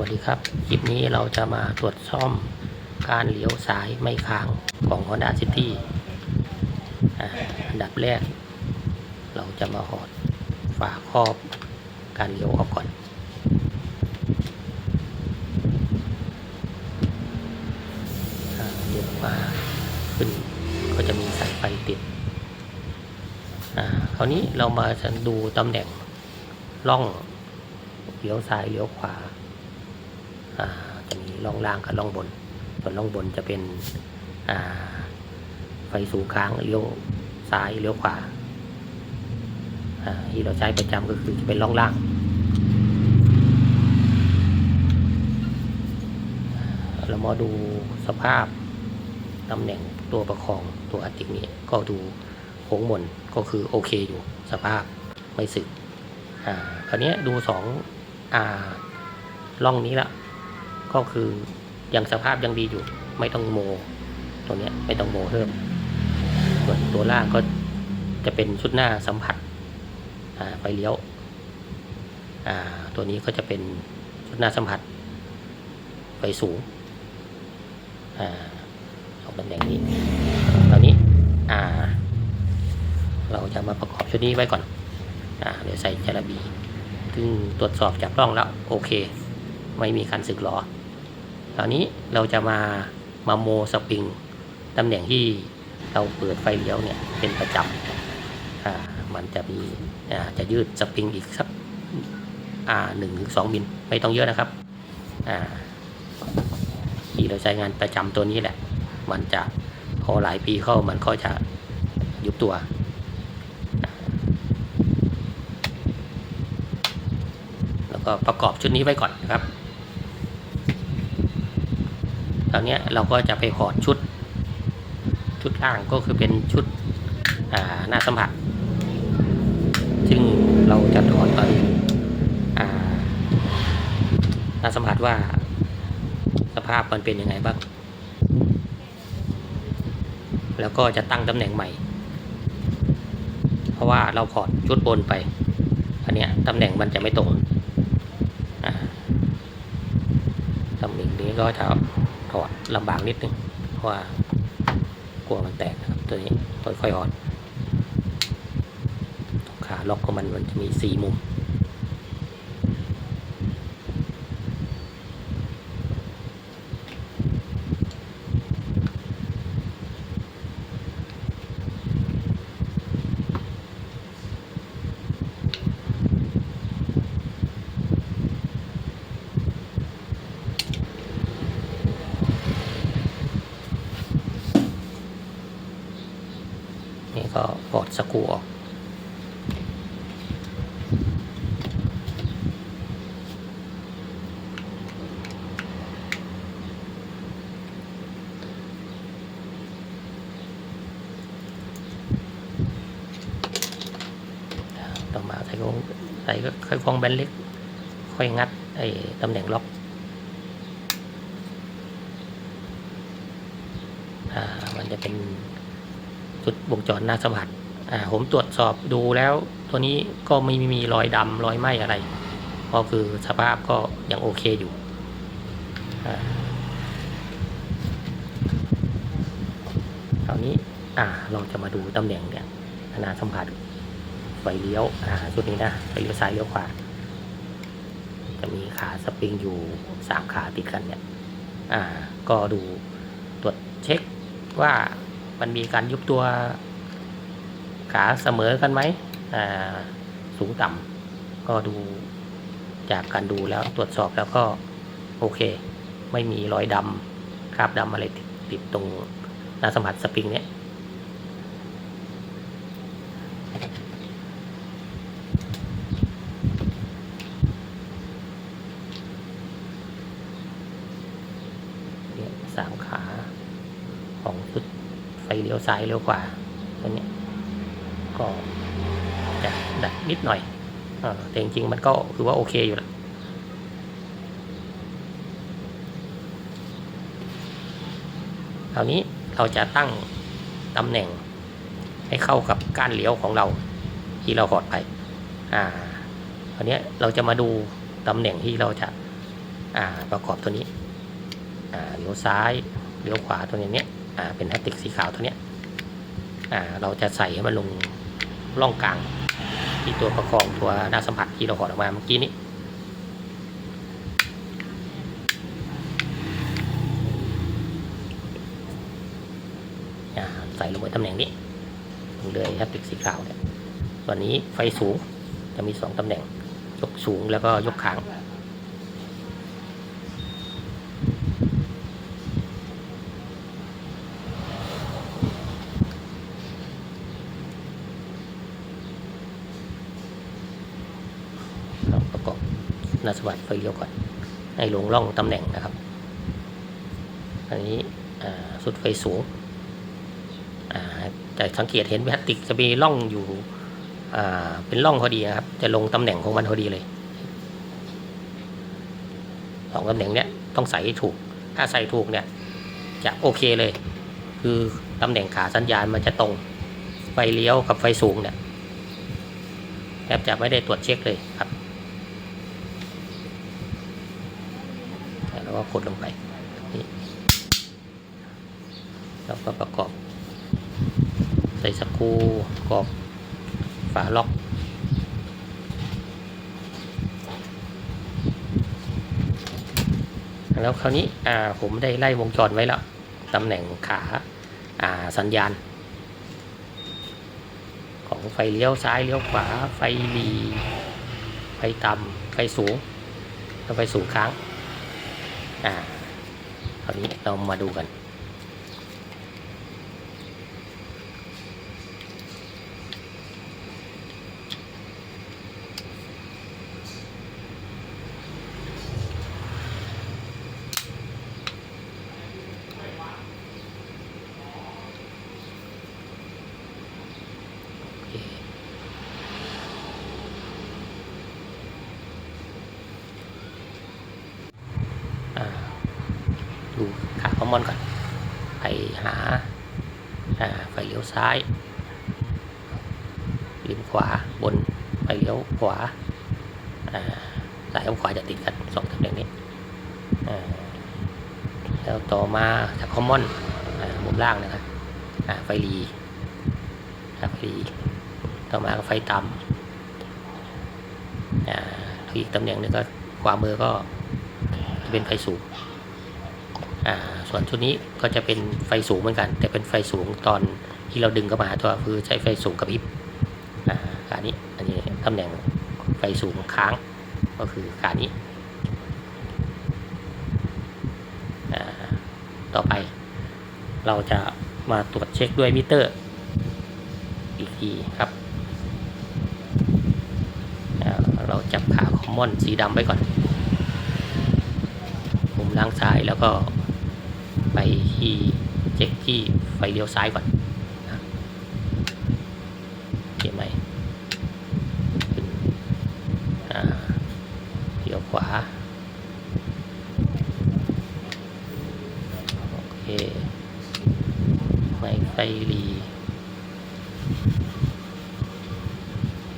วัสดีครับ คลิปนี้เราจะมาตรวจซ่อมการเลี้ยวซ้ายไม่ค้างของ Honda City อ่าอันดับแรก เราจะมาหอดฝาครอบการเลี้ยวออกก่อนเลี้ยวมาขึ้นก็จะมีสายไฟติดอ่าคราวนี้เรามาดูตำแหน่งร่องเลี้ยวซ้ายเลี้ยวขวา จะมีร่องล่างกับร่องบน ส่วนร่องบนจะเป็นไฟสูงค้างเลี้ยวซ้ายเลี้ยวขวาที่เราใช้ประจำก็คือจะเป็นร่องล่างเรามาดูสภาพตำแหน่งตัวประคองตัวอาร์ติกนี้ก็ดูโค้งมนก็คือโอเคอยู่สภาพไม่สึกอ่าคราวนี้ดูสองอ่าร่องนี้ละ ก็คือยังสภาพยังดีอยู่ ไม่ต้องโมตัวเนี้ยไม่ต้องโมเพิ่มส่วนตัวล่างก็จะเป็นชุดหน้าสัมผัสไฟเลี้ยวตัวนี้ก็จะเป็นชุดหน้าสัมผัสไฟสูงอ่าสองตำแหน่งนี้ตอนนี้เราจะมาประกอบชุดนี้ไว้ก่อนอเดี๋ยวใส่จาระบีซึ่งตรวจสอบจากกล้องแล้วโอเค ไม่มีการสึกหรอ คราวนี้เราจะมามาโมสปริงตำแหน่งที่เราเปิดไฟเลี้ยวเนี่ยเป็นประจำอ่ามันจะมีอ่าจะยืดสปริงอีกสักอ่าหนึ่งถึงสองมิลไม่ต้องเยอะนะครับอ่าที่เราใช้งานประจำตัวนี้แหละ มันจะพอหลายปีเข้ามันก็จะยุบตัวแล้วก็ประกอบชุดนี้ไว้ก่อนนะครับ ตอนนี้เราก็จะไปหอดชุดชุดล่างก็คือเป็นชุดอ่าหน้าสัมผัส ซึ่งเราจะถอดตอนอ่าหน้าสัมผัสว่าสภาพมันเป็นยังไงบ้าง แล้วก็จะตั้งตำแหน่งใหม่ เพราะว่าเราถอดชุดบนไป อันนี้ตำแหน่งมันจะไม่ตรงตำแหน่งนี้ก็จะ ถอดลำบากนิดนึงเพราะว่ากลัวมันแตกนะครับตัวนี้ค่อยๆออดขาล็อกของมันมันจะมีสี่มุม นี่ก็ปลด สกรูออก ต่อมาใส่กงใส่ก็ค่อยฟองแบนเล็ก ค่อยงัดไอ้ตำแหน่งล็อกอ่ามันจะเป็นจุดวงจรหน้าสัมผัสอ่า ผมตรวจสอบดูแล้วตัวนี้ก็ไม่มีรอยดำรอยไหม้อะไร ก็คือสภาพก็ยังโอเคอยู่ คราวนี้เราจะมาดูตำแหน่งเนี่ยขนาดสัมผัสไฟเลี้ยวชุดนี้นะไฟเลี้ยวซ้ายเลี้ยวขวาจะมีขาสปริงอยู่สามขาติดกันเนี่ยก็ดูตรวจเช็คว่ามันมีการยุบตัว ขาเสมอกันไหมอ่าสูงต่ำก็ดูจากการดูแล้วตรวจสอบแล้วก็โอเค ไม่มีรอยดำคราบดำอะไรติดติดตรงหน้าสัมผัสสปริงเนี่ยสามขาของชุดไฟเลี้ยวซ้ายเลี้ยวขวาตัวเนี้ย ก็จะดัดนิดหน่อยเออแต่จริงๆ มันก็คือว่าโอเคอยู่แล้วคราวนี้เราจะตั้งตำแหน่งให้เข้ากับก้านเลี้ยวของเราที่เราหอดไป อ่าคราวนี้เราจะมาดูตำแหน่งที่เราจะอ่าประกอบตัวนี้ อ่าเลี้ยวซ้ายเลี้ยวขวาตัวนี้เนี้ยอ่าเป็นพลาสติกสีขาวตัวเนี้ยอ่าเราจะใส่ให้มันลง ร่องกลาง ที่ตัวประคองตัวหน้าสัมผัสที่เราถอดออกมาเมื่อกี้นี้ใส่ลงไปตำแหน่งนี้ลงเลยครับติกสีขาวเนี่ยส่วนนี้ไฟสูงจะมีสองตำแหน่ง ยกสูงแล้วก็ยกค้าง ประกอบนาสวัสดไฟเลี้ยวก่อน ให้ลงร่องตำแหน่งนะครับ อันนี้สุดไฟสูงอ่าแต่สังเกตเห็นพลาสติกจะมีร่องอยู่เป็นร่องพอดีนะครับ จะลงตำแหน่งของมันพอดีเลยสองตำแหน่งเนี้ยต้องใส่ถูก ถ้าใส่ถูกเนี่ย จะโอเคเลย คือตำแหน่งขาสัญญาณมันจะตรง ไฟเลี้ยวกับไฟสูงเนี่ยแทบจะไม่ได้ตรวจเช็คเลยครับ แล้ว ก็กดลงไปนี่แล้วก็ประกอบ ใส่สกรูประกอบฝาล็อกแล้วคราวนี้อ่าผมได้ไล่วงจรไว้แล้วตำแหน่งขาอ่าสัญญาณ ของไฟเลี้ยวซ้ายเลี้ยวขวาไฟหลีไฟต่ำไฟสูงแล้วไฟสูงค้าง อ่าคราวนี้เรามาดูกัน โอเคอ่า ดูขาคอมมอนก่อนไปหาไฟเลี้ยวซ้ายริมขวาบนไฟเลี้ยวขวาอ่ายกับขวาจะติดกันสองตำแหน่งนี้แล้วต่อมาจากคอมมอนมุมล่างนะครับไฟรีไฟรีต่อมาก็ไฟต่ำอีกตำแหน่งนึงก็ขวามือก็จะเป็นไฟสูง ส่วนชุดนี้ก็จะเป็นไฟสูงเหมือนกัน แต่เป็นไฟสูงตอนที่เราดึงเข้ามาตัวคือใช้ไฟสูงกับพริบอ่าขานี้อันนี้ตำแหน่งไฟสูงค้างก็คือขานี้ ต่อไปเราจะมาตรวจเช็คด้วยมิเตอร์อีกทีครับเราจับขาคอมมอนสีดำไว้ก่อนมุมล่างซ้ายแล้วก็ ไปที่เช็คที่ไฟเลี้ยวซ้ายก่อนนะโอเคไหมขึ้นเลี้ยวขวา โอเคไม่ไฟรี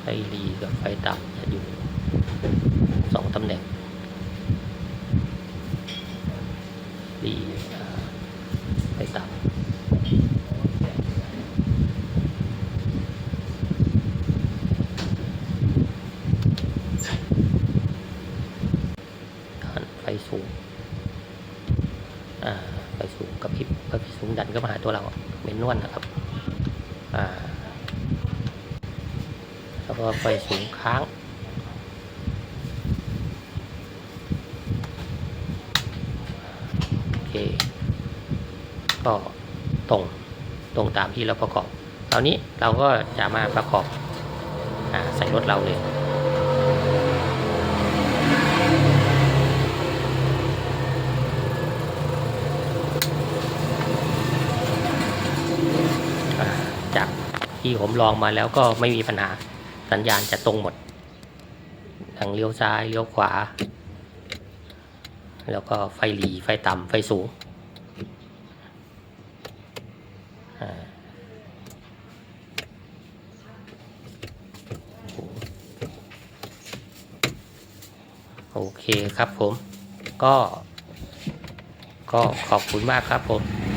ไฟรีกับไฟต่ำจะอยู่สองตำแหน่งรีอ่าไฟต่ำด้านไฟสูง อ่า ไฟสูงกับพริบไฟสูงดันก็มาหา ตัวเราเมนนวลนะครับอ่าแล้วก็ไฟสูงค้างโอเคก็ตรงตรงตามที่เราประกอบคราวนี้เราก็จะมาประกอบอใส่รถเราเลย อ่าจาก ที่ผมลองมาแล้วก็ไม่มีปัญหาสัญญาณจะตรงหมดทางเลี้ยวซ้ายเลี้ยวขวา แล้วก็ไฟหลีไฟต่ำไฟสูงโอเคครับผม ก็ ก็ขอบคุณมากครับผม